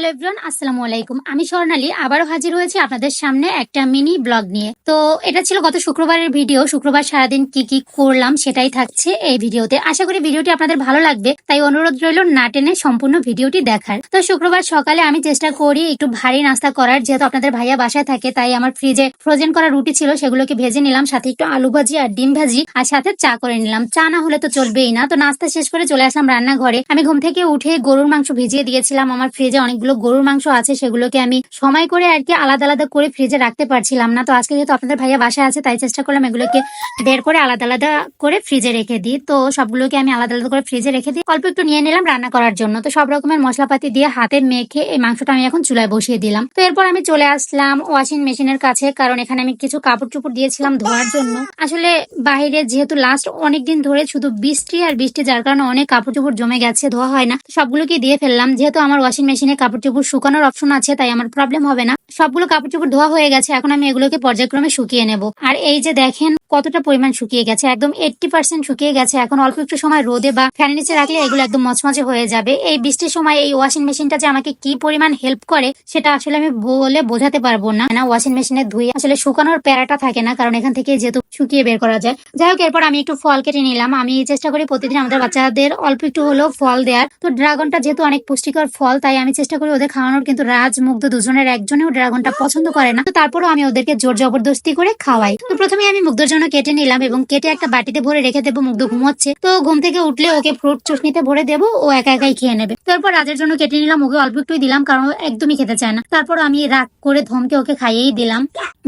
Hello everyone, আসসালামু আলাইকুম। আমি স্বর্ণালী, আবারও হাজির হয়েছি আপনাদের সামনে একটা মিনি ব্লগ নিয়ে। তো এটা ছিল গত শুক্রবারের ভিডিও, শুক্রবার সারাদিন কি কি করলাম সেটাই থাকছে এই ভিডিওতে। আশা করি ভিডিওটি আপনাদের ভালো লাগবে, তাই অনুরোধ রইল না টেনে সম্পূর্ণ ভিডিওটি দেখার। তো শুক্রবার সকালে আমি চেষ্টা করি একটু ভারী নাস্তা করার, যেহেতু আপনাদের ভাইয়া বাসায় থাকে, তাই আমার ফ্রিজে ফ্রোজেন করা রুটি ছিল, সেগুলোকে ভেজে নিলাম, সাথে একটু আলু ভাজি আর ডিম ভাজি, আর সাথে চা করে নিলাম। চা না হলে তো চলবেই না। তো নাস্তা শেষ করে চলে আসলাম রান্নাঘরে। আমি ঘুম থেকে উঠে গরুর মাংস ভিজিয়ে দিয়েছিলাম, আমার ফ্রিজে অনেকগুলো গরুর মাংস আছে সেগুলোকে আমি সময় করে আর কি আলাদা আলাদা করে ফ্রিজে রাখতে পারছিলাম না। তো আজকে যেহেতু আপনাদের ভাইয়া বাসায় আছে, তাই চেষ্টা করলাম এগুলোকে বের করে আলাদা আলাদা করে ফ্রিজে রেখে দিই। তো সবগুলোকে আমি আলাদা আলাদা করে ফ্রিজে রেখে দিই। অল্প একটু নিয়ে নিলাম রান্না করার জন্য। তো সব রকমের মশলাপাতি দিয়ে হাতে মেখে এই মাংসটা আমি এখন চুলায় বসিয়ে দিলাম। তো এরপর আমি চলে আসলাম ওয়াশিং মেশিনের কাছে, কারণ এখানে আমি কিছু কাপড় চোপড় দিয়েছিলাম ধোয়ার জন্য। আসলে বাইরে যেহেতু লাস্ট অনেকদিন ধরে শুধু বৃষ্টি আর বৃষ্টি, যার কারণে অনেক কাপড় চোপড় জমে গেছে, ধোয়া হয় না। সবগুলোকে দিয়ে ফেললাম। যেহেতু আমার ওয়াশিং মেশিনে কাপড় চোপড় শুকানোর অপশন আছে, তাই আমার প্রবলেম হবে না। সবগুলো কাপড় চোপড় ধোয়া হয়ে গেছে, এখন আমি এগুলোকে পর্যায়ক্রমে শুকিয়ে নেব। আর এই যে দেখেন, কতটা পরিমাণ শুকিয়ে গেছে, একদম এইটটি পার্সেন্ট শুকিয়ে গেছে। এখন অল্প একটু সময় রোদে বা ফ্যানের নিচে রাখলে এগুলো একদম মচমচে হয়ে যাবে। এই বৃষ্টির সময় এই ওয়াশিং মেশিনটা যে আমাকে কি পরিমাণ হেল্প করে, সেটা আসলে আমি বলে বোঝাতে পারব না। না ওয়াশিং মেশিনে ধুয়ে আসলে শুকানোর প্যারাটা থাকে না, কারণ এখান থেকে যেহেতু শুকিয়ে বের করা যায়। যাই হোক, এরপর আমি একটু ফল কেটে নিলাম। আমি চেষ্টা করি প্রতিদিন আমাদের বাচ্চাদের অল্প একটু হলেও ফল দেওয়ার তো ড্রাগনটা যেহেতু অনেক পুষ্টিকর ফল, তাই আমি চেষ্টা করি ওদের খাওয়ানোর কিন্তু রাজ মুগ্ধ দুজনের একজনেও ড্রাগনটা পছন্দ করে না। তো তারপরও আমি ওদেরকে জোর জবরদস্তি করে খাওয়াই। তো প্রথমে আমি মুগ্ধর জন্য কেটে নিলাম এবং কেটে একটা বাটিতে ভরে রেখে দেবো, মুগ্ধ ঘুমোচ্ছে। তো ঘুম থেকে উঠলে ওকে ফ্রুট চুষনিতে ভরে দেবো, ও একা একাই খেয়ে নেবে। তারপর রাজের জন্য কেটে নিলাম, ওকে অল্প একটুই দিলাম কারণ একদমই খেতে চায় না। তারপর আমি রাগ করে ধমকে ওকে খাইয়েই দিলাম।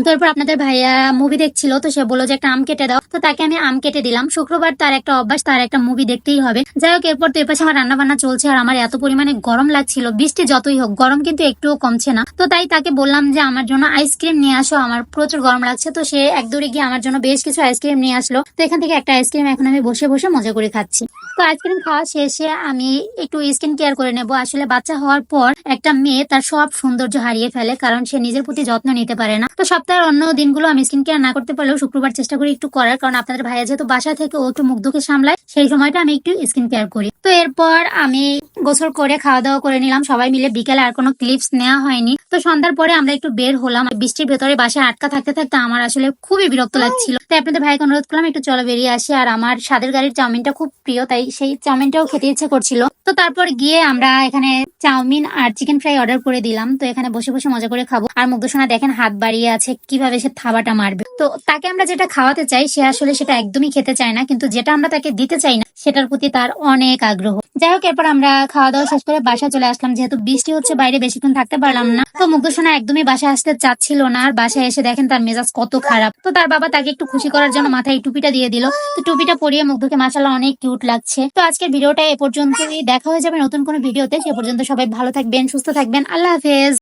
তারপর আপনাদের ভাইয়া মুভি দেখছিল, তো সে বলল যে, একটা আম কেটে দাও। তো তাকে আমি আম কেটে দিলাম। শুক্রবার তার একটা অভ্যাস, তার একটা মুভি দেখতেই হবে। যাই হোক, এরপর তো এর পাশে আমার রান্না বান্না চলছে আর আমার এত পরিমাণে গরম লাগছিল। বৃষ্টি যতই হোক, গরম কিন্তু একটুও কমছে না। তো তাই তাকে বললাম যে, আমার জন্য আইসক্রিম নিয়ে আসো, আমার প্রচুর গরম লাগছে। তো সে এক দূরে গিয়ে আমার জন্য বেশ কিছু আইসক্রিম নিয়ে আসলো। তো এখান থেকে একটা আইসক্রিম এখন আমি বসে বসে মজা করে খাচ্ছি। তো আইসক্রিম খাওয়া শেষে আমি একটু স্কিন কেয়ার করে নেব। আসলে বাচ্চা হওয়ার পর একটা মেয়ে তার সব সৌন্দর্য হারিয়ে ফেলে, কারণ সে নিজের প্রতি যত্ন নিতে পারে না। তো সপ্তাহের অন্য দিনগুলো আমি স্কিন কেয়ার না করতে পারলেও শুক্রবার চেষ্টা করি একটু করার, কারণ আপনাদের ভাইয়া যেহেতু বাসা থেকে, ও একটু মুগ্ধকে সামলায়, সেই সময়টা আমি একটু স্কিন কেয়ার করি। তো এরপর আমি গোসল করে খাওয়া দাওয়া করে নিলাম। সবাই মিলে বিকেলে আর কোনো ক্লিপস নেওয়া হয়নি। তো সন্ধ্যার পরে আমরা একটু বের হলাম। বৃষ্টির ভেতরে বাসায় আটকা থাকতে থাকতে আমার আসলে খুবই বিরক্ত লাগছিল। তাই আপনাদের ভাইকে অনুরোধ করলাম একটু চলো বেরিয়ে আসি। আর আমার স্বাদের গাড়ির চাউমিনটা খুব প্রিয় তাই সেই চাউমিনটাও খেতে ইচ্ছে করছিল। তারপর গিয়ে আমরা এখানে চাউমিন আর চিকেন ফ্রাই অর্ডার করে দিলাম। তো এখানে বসে বসে মজা করে খাব। আর মুগ্ধসোনা দেখেন হাত বাড়িয়ে আছে, কীভাবে সে থাবাটা মারবে। তো তাকে আমরা যেটা খাওয়াতে চাই, সে আসলে সেটা একদমই খেতে চায় না, কিন্তু যেটা আমরা তাকে দিতে চাই না, সেটার প্রতি তার অনেক আগ্রহ। যাই হোক, এরপর আমরা খাওয়া দাওয়া শেষ করে বাসা চলে আসলাম। যেহেতু বৃষ্টি হচ্ছে, বাইরে বেশিক্ষণ থাকতে পারলাম না। তো মুগ্ধসোনা একদমই বাসায় আসতে চাচ্ছিল না, আর বাসায় এসে দেখেন তার মেজাজ কত খারাপ। তো তার বাবা তাকে একটু খুশি করার জন্য মাথায় টুপিটা দিয়ে দিল। তো টুপিটা পরিয়ে মুগ্ধকে মাসাল্লাহ অনেক কিউট লাগছে। তো আজকের ভিডিওটা এ পর্যন্তই। দেখা হয়ে যাবে নতুন কোনো ভিডিওতে, সে পর্যন্ত সবাই ভালো থাকবেন, সুস্থ থাকবেন। আল্লাহ হাফেজ।